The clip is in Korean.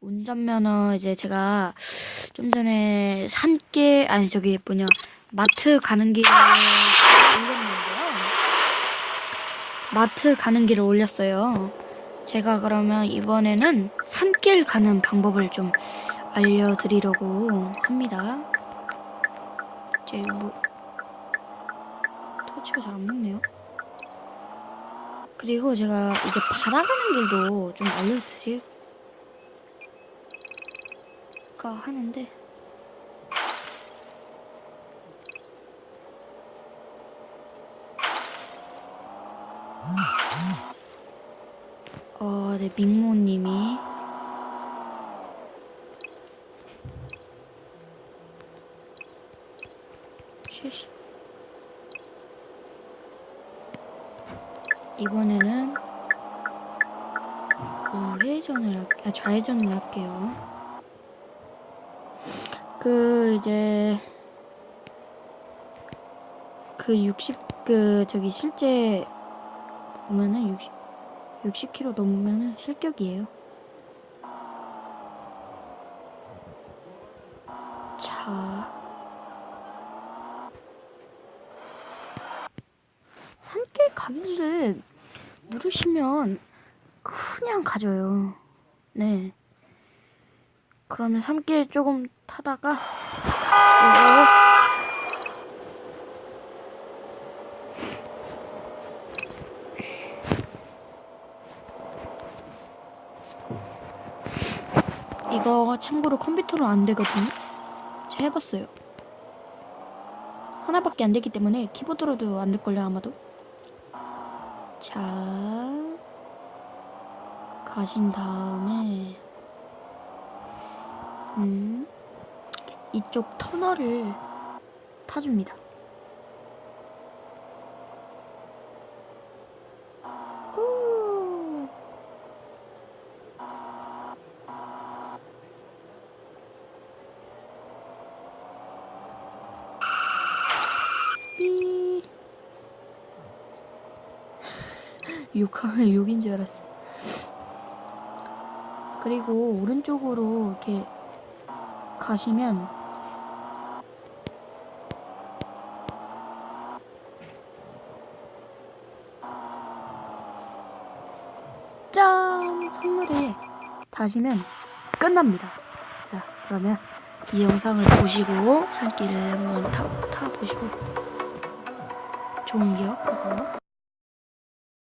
운전면허 이제 제가 좀 전에 산길 아니 저기 뭐냐 마트 가는 길에 올렸는데요. 마트 가는 길을 올렸어요. 제가 그러면 이번에는 산길 가는 방법을 좀 알려드리려고 합니다. 이제 뭐 터치가 잘 안 먹네요. 그리고 제가 이제 바다 가는 길도 좀 알려드릴 까 하는데. 어, 네, 민모님이. 이번에는 우회전을 할, 아, 좌회전을 할게요. 그 이제 그 60, 그 저기 실제 보면은 60, 60km 넘으면은 실격이에요. 자. 산길 가기를 누르시면 그냥 가져요. 네. 그러면 산길 조금 타다가 어, 이거 참고로 컴퓨터로 안 되거든요. 제가 해봤어요. 하나밖에 안 되기 때문에 키보드로도 안 될걸요 아마도. 자 가신 다음에 음 이쪽 터널을 타줍니다. 우. 삐. 욕하면 욕인 줄 알았어. 그리고 오른쪽으로 이렇게 가시면 짠! 선물에 다시면 끝납니다. 자, 그러면 이 영상을 보시고 산길을 한번 타, 타보시고 좋은 기억 해서